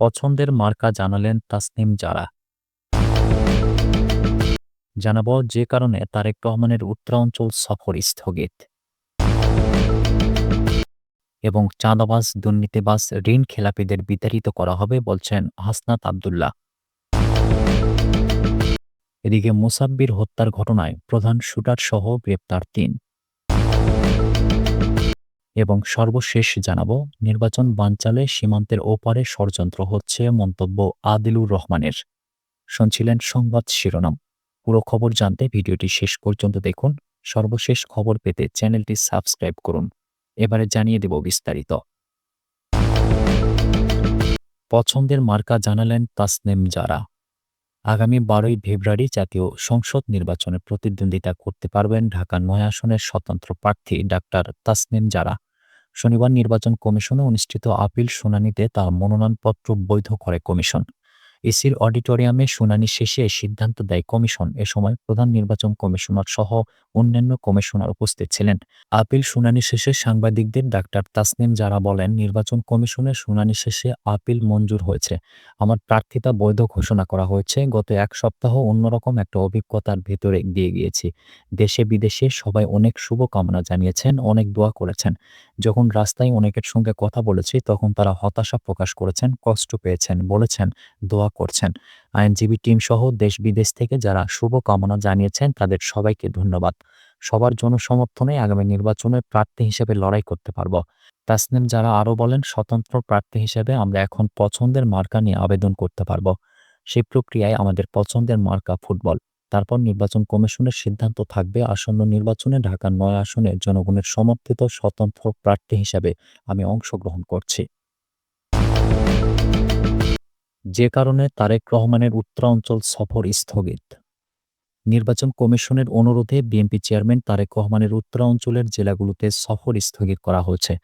পছন্দের মার্কা জানালেন তাসনিম জারা। জানাব যে কারণে তারেক রহমানের উত্তরাঞ্চল সফর স্থগিত। এবং চাঁদাবাজ, দুর্নীতিবাজ, ঋণ খেলাপিদের বিতাড়িত করা হবে বলছেন হাসনাত আবদুল্লাহ। এদিকে মুসাব্বির হত্যার ঘটনায় প্রধান শুটার সহ গ্রেপ্তার তিন। এবং সর্বশেষ জানাব, নির্বাচন বানচালে সীমান্তের ওপারে ষড়যন্ত্র হচ্ছে মন্তব্য আদিলুর রহমানের। শুনছিলেন সংবাদ শিরোনাম। পুরো খবর জানতে ভিডিওটি শেষ পর্যন্ত দেখুন। সর্বশেষ খবর পেতে চ্যানেলটি সাবস্ক্রাইব করুন। এবারে জানিয়ে দেব বিস্তারিত। পছন্দের মার্কা জানালেন তাসনেম জারা। আগামী বারোই ফেব্রুয়ারি জাতীয় সংসদ নির্বাচনে প্রতিদ্বন্দ্বিতা করতে পারবেন ঢাকা নয় আসনের স্বতন্ত্র প্রার্থী ডাক্তার তাসনিম জারা। শনিবার নির্বাচন কমিশনে অনুষ্ঠিত আপিল শুনানিতে তার মনোনয়নপত্র বৈধ করে কমিশন। ইসির অডিটোরিয়ামে শুনানি শেষে সিদ্ধান্ত দেয় কমিশন। এ সময় প্রধান নির্বাচন কমিশনার সহ অন্যান্য কমিশনার উপস্থিত ছিলেন। আপিল শুনানি শেষে সাংবাদিকদের ডাক্তার তাসনিম যারা বলেন, নির্বাচন কমিশনের শুনানি শেষে আপিল মঞ্জুর হয়েছে। আমার প্রার্থিতা বৈধ ঘোষণা করা হয়েছে। গত এক সপ্তাহ অন্যরকম একটা অভিজ্ঞতার ভেতরে দিয়ে গিয়েছি। দেশে বিদেশে সবাই অনেক শুভকামনা জানিয়েছেন, অনেক দোয়া করেছেন। যখন রাস্তায় অনেকের সঙ্গে কথা বলেছি, তখন তারা হতাশা প্রকাশ করেছেন, কষ্ট পেয়েছেন, বলেছেন, দোয়া করছেন। আইনজীবী টিম সহ দেশ বিদেশ থেকে যারা শুভকামনা জানিয়েছেন, তাদের সবাইকে ধন্যবাদ। সবার জনসমর্থনে আগামী নির্বাচনে প্রার্থী হিসেবে লড়াই করতে পারব। তাসনিম যারা আরও বলেন, স্বতন্ত্র প্রার্থী হিসেবে আমরা এখন পছন্দের মার্কা নিয়ে আবেদন করতে পারব। সেই প্রক্রিয়ায় আমাদের পছন্দের মার্কা ফুটবল। তারপর নির্বাচন কমিশনের সিদ্ধান্ত থাকবে আসন্ন নির্বাচনে ঢাকার নয় আসনে জনগণের সমর্থিত স্বতন্ত্র প্রার্থী হিসেবে আমি অংশগ্রহণ করছি। যে কারণে তারেক রহমানের উত্তরাঞ্চল সফর স্থগিত। নির্বাচন কমিশনের অনুরোধে বিএনপি চেয়ারম্যান তারেক রহমানের উত্তরাঞ্চলের জেলাগুলোতে সফর স্থগিত করা হয়েছে।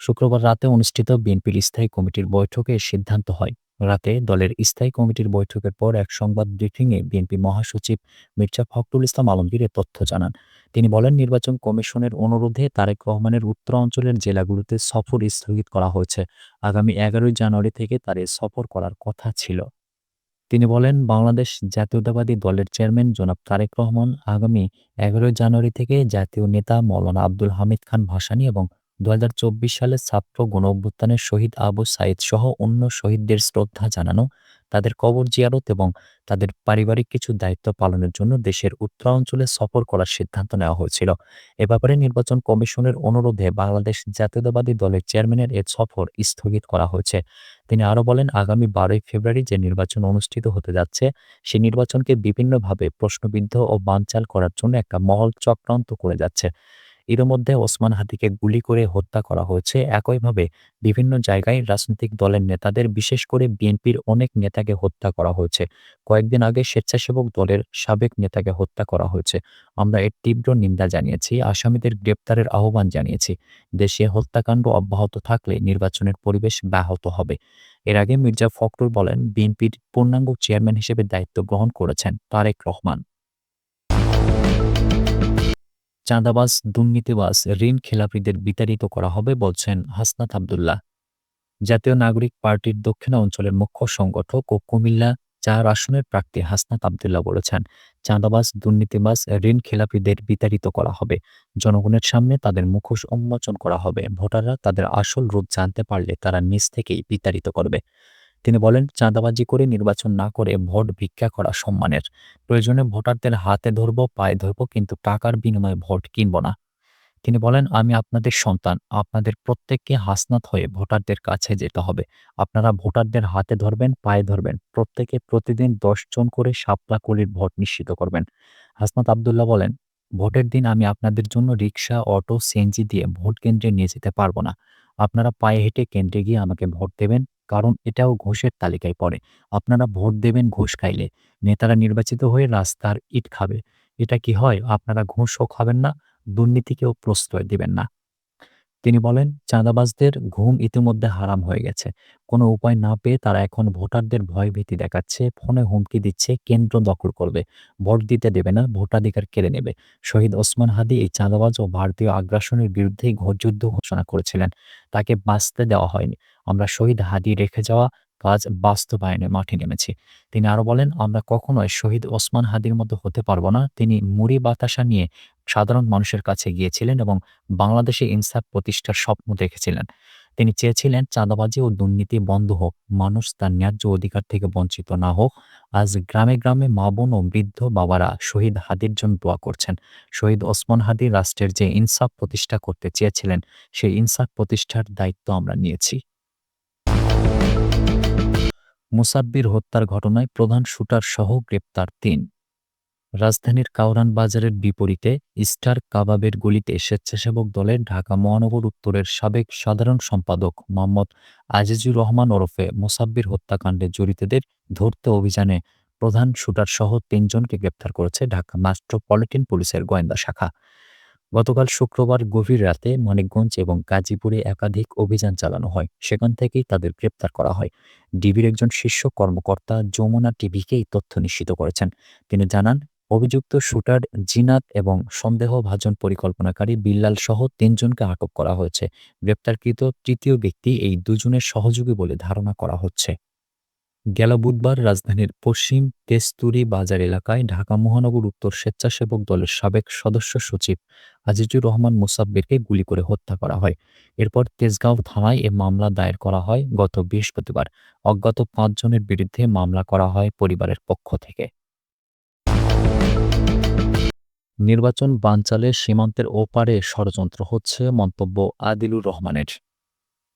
শুক্রবার রাতে অনুষ্ঠিত বিএনপির স্থায়ী কমিটির বৈঠকে সিদ্ধান্ত হয়। রাতে দলের স্থায়ী কমিটির বৈঠকের পর এক সংবাদ ব্রিফিংয়ে বিএনপি মহাসচিব মির্জা ফখরুল ইসলাম আলমগীর এ তথ্য জানান। তিনি বলেন, নির্বাচন কমিশনের অনুরোধে তারেক রহমানের উত্তরাঞ্চলের জেলাগুলোতে সফর স্থগিত করা হয়েছে। আগামী এগারোই জানুয়ারি থেকে তার সফর করার কথা ছিল। তিনি বলেন, বাংলাদেশ জাতীয়তাবাদী দলের চেয়ারম্যান জনাব তারেক রহমান আগামী এগারোই জানুয়ারি থেকে জাতীয় নেতা মৌলানা আব্দুল হামিদ খান ভাসানী এবং দু হাজার চব্বিশ সালে ছাত্র গণ অভ্যুত্থানের শহীদ আবু সাইদ সহ অন্য শহীদদের শ্রদ্ধা জানানো, তাদের কবর জিয়ারত এবং তাদের পারিবারিক কিছু দায়িত্ব পালনের জন্য দেশের উত্তরাঞ্চলে সফর করার সিদ্ধান্ত নেওয়া হয়েছিল। এ ব্যাপারে নির্বাচন কমিশনের অনুরোধে বাংলাদেশ জাতীয়তাবাদী দলের চেয়ারম্যানের এ সফর স্থগিত করা হয়েছে। তিনি আরও বলেন, আগামী বারোই ফেব্রুয়ারি যে নির্বাচন অনুষ্ঠিত হতে যাচ্ছে, সে নির্বাচনকে বিভিন্নভাবে প্রশ্নবিদ্ধ ও বানচাল করার জন্য একটা মহল চক্রান্ত করে যাচ্ছে। ইতিমধ্যে ওসমান হাদিকে গুলি করে হত্যা করা হয়েছে। একইভাবে বিভিন্ন জায়গায় রাজনৈতিক দলের নেতাদের, বিশেষ করে বিএনপির অনেক নেতাকে হত্যা করা হয়েছে। কয়েকদিন আগে স্বেচ্ছাসেবক দলের সাবেক নেতাকে হত্যা করা হয়েছে। আমরা এর তীব্র নিন্দা জানিয়েছি, আসামিদের গ্রেপ্তারের আহ্বান জানিয়েছি। দেশে হত্যাকাণ্ড অব্যাহত থাকলে নির্বাচনের পরিবেশ ব্যাহত হবে। এর আগে মির্জা ফখরুল বলেন, বিএনপির পূর্ণাঙ্গ চেয়ারম্যান হিসেবে দায়িত্ব গ্রহণ করেছেন তারেক রহমান। চাঁদাবাজ, দুর্নীতিবাজ, ঋণ খেলাপিদের বিতাড়িত করা হবে বলছেন হাসনাত আবদুল্লাহ। জাতীয় নাগরিক পার্টির দক্ষিণ অঞ্চলের মুখ্য সংগঠক ও কুমিল্লা চার আসনের প্রার্থী হাসনাত আবদুল্লাহ বলেছেন, চাঁদাবাজ, দুর্নীতিবাজ, ঋণ খেলাপিদের বিতাড়িত করা হবে। জনগণের সামনে তাদের মুখোশ উন্মোচন করা হবে। ভোটাররা তাদের আসল রূপ জানতে পারলে তারা নিজ থেকেই বিতাড়িত করবে। তিনি বলেন, চাঁদাবাজি করে নির্বাচন না করে ভোট ভিক্ষা করা সম্মানের। প্রয়োজনে ভোটারদের হাতে ধরব, পায়ে ধরব, কিন্তু টাকার বিনিময়ে ভোট কিনব না। তিনি বলেন, আমি আপনাদের সন্তান। আপনাদের প্রত্যেককে হাসনাত হয়ে ভোটারদের কাছে যেতে হবে। আপনারা ভোটারদের হাতে ধরবেন, পায়ে ধরবেন। প্রত্যেকে প্রতিদিন জন করে শাপলা কলির ভোট নিশ্চিত করবেন। হাসনাত আবদুল্লাহ বলেন, ভোটের দিন আমি আপনাদের জন্য রিক্সা অটো, সিএনজি দিয়ে ভোট কেন্দ্রে নিয়ে যেতে পারব না। আপনারা পায়ে হেঁটে কেন্দ্রে গিয়ে আমাকে ভোট দেবেন। কারণ এটাও ঘোষের তালিকায় পড়ে। আপনারা ভোট দেবেন ঘোষ খাইলে। নেতারা নির্বাচিত হয়ে রাস্তার ইট খাবে। এটা কি হয়? আপনারা ঘোষও খাবেন না, দুর্নীতিকেও প্রশ্রয় দেবেন না। তিনি বলেন, চাঁদাবাজদের ঘুম ইতিমধ্যে হারাম হয়ে গেছে। কোনো উপায় না পেয়ে তারা এখন ভোটারদের ভয়ভীতি দেখাচ্ছে, ফোনে হুমকি দিচ্ছে, কেন্দ্র দখল করবে। ভোট দিতে দেবে না, ভোটাধিকার কেড়ে নেবে। শহীদ ওসমান হাদি এই চাঁদাবাজ ও ভারতীয় আগ্রাসনের বিরুদ্ধেই ঘোরযুদ্ধ ঘোষণা করেছিলেন। তাকে বাঁচতে দেওয়া হয়নি। আমরা শহীদ হাদি রেখে যাওয়া কাজ বাস্তবায়নে মাঠে নেমেছি। তিনি আরও বলেন, আমরা কখনোই শহীদ ওসমান হাদির মতো হতে পারব না। তিনি মুড়ি বাতাসা নিয়ে সাধারণ মানুষের কাছে গিয়েছিলেন এবং বাংলাদেশে ইনসাফ প্রতিষ্ঠার স্বপ্ন দেখেছিলেন। তিনি চেয়েছিলেন চাঁদাবাজি ও দুর্নীতি বন্ধ হোক, মানুষ তার ন্যায্য অধিকার থেকে বঞ্চিত না হোক। আজ গ্রামে গ্রামে মা বোন ও বৃদ্ধ বাবারা শহীদ হাদির জন্য দোয়া করছেন। শহীদ ওসমান হাদি রাষ্ট্রের যে ইনসাফ প্রতিষ্ঠা করতে চেয়েছিলেন, সেই ইনসাফ প্রতিষ্ঠার দায়িত্ব আমরা নিয়েছি। মুসাব্বির হত্যার ঘটনায় প্রধান শুটার সহ গ্রেপ্তার তিন। রাজধানীর কাউরান বাজারের বিপরীতে স্টার কাবাবের গলিতে স্বেচ্ছাসেবক দলের ঢাকা মহানগর উত্তরের সাবেক সাধারণ সম্পাদক মোহাম্মদ আজিজুর রহমান ওরফে মোসাব্বির হত্যাকাণ্ডে জড়িতদের ধরতে অভিযানে প্রধান শুটার সহ তিনজনকে গ্রেপ্তার করেছে ঢাকা মেট্রোপলিটন পুলিশের গোয়েন্দা শাখা। গতকাল শুক্রবার গভীর রাতে মানিকগঞ্জ এবং গাজীপুরে একাধিক অভিযান চালানো হয়। সেখান থেকেই তাদের গ্রেপ্তার করা হয়। ডিবির একজন শীর্ষ কর্মকর্তা যমুনা টিভিকে এই তথ্য নিশ্চিত করেছেন। তিনি জানান, অভিযুক্ত শুটার জিনাত এবং সন্দেহভাজন পরিকল্পনাকারী বিল্লাল সহ তিনজনকে আটক করা হয়েছে। গ্রেপ্তারকৃত তৃতীয় ব্যক্তি এই দুজনের সহযোগী বলে ধারণা করা হচ্ছে। গেল বুধবার রাজধানীর পশ্চিম তেস্তুরি বাজার এলাকায় ঢাকা মহানগর উত্তর স্বেচ্ছাসেবক দলের সাবেক সদস্য সচিব আজিজুর রহমান মুসাব্বিরকে গুলি করে হত্যা করা হয়। এরপর তেজগাঁও থানায় এ মামলা দায়ের করা হয় গত বৃহস্পতিবার। অজ্ঞাত পাঁচজনের বিরুদ্ধে মামলা করা হয় পরিবারের পক্ষ থেকে। নির্বাচন বানচালে সীমান্তের ওপারে ষড়যন্ত্র হচ্ছে মন্তব্য আদিলুর রহমানের।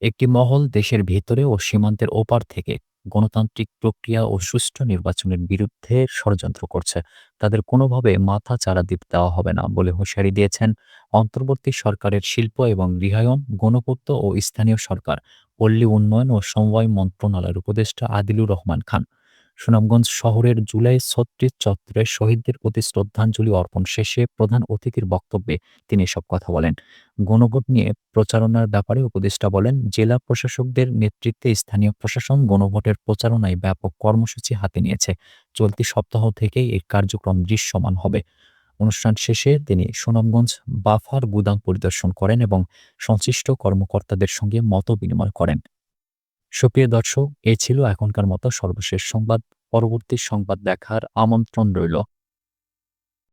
একটি মহল দেশের ভেতরে ও সীমান্তের ওপার থেকে গণতান্ত্রিক প্রক্রিয়া ও সুষ্ঠু নির্বাচনের বিরুদ্ধে ষড়যন্ত্র করছে। তাদের কোনোভাবে মাথা চারা দ্বীপ দেওয়া হবে না বলে হুঁশিয়ারি দিয়েছেন অন্তর্বর্তী সরকারের শিল্প এবং গৃহায়ন, গণপূর্ত ও স্থানীয় সরকার, পল্লী উন্নয়ন ও সমবায় মন্ত্রণালয়ের উপদেষ্টা আদিলুর রহমান খান। সুনামগঞ্জ শহরের জুলাই ছত্রিশ চত্বরে শহীদদের প্রতি শ্রদ্ধাঞ্জলি অর্পণ শেষে প্রধান অতিথির বক্তব্যে তিনি এসব কথা বলেন। গণভোট নিয়ে প্রচারণার ব্যাপারে উপদেষ্টা বলেন, জেলা প্রশাসকদের নেতৃত্বে স্থানীয় প্রশাসন গণভোটের প্রচারণায় ব্যাপক কর্মসূচি হাতে নিয়েছে। চলতি সপ্তাহ থেকেই এই কার্যক্রম দৃশ্যমান হবে। অনুষ্ঠান শেষে তিনি সুনামগঞ্জ বাফার গুদাম পরিদর্শন করেন এবং সংশ্লিষ্ট কর্মকর্তাদের সঙ্গে মত বিনিময় করেন। সুপ্রিয় দর্শক, এ ছিল এখনকার মতো সর্বশেষ সংবাদ। পরবর্তী সংবাদ দেখার আমন্ত্রণ রইল।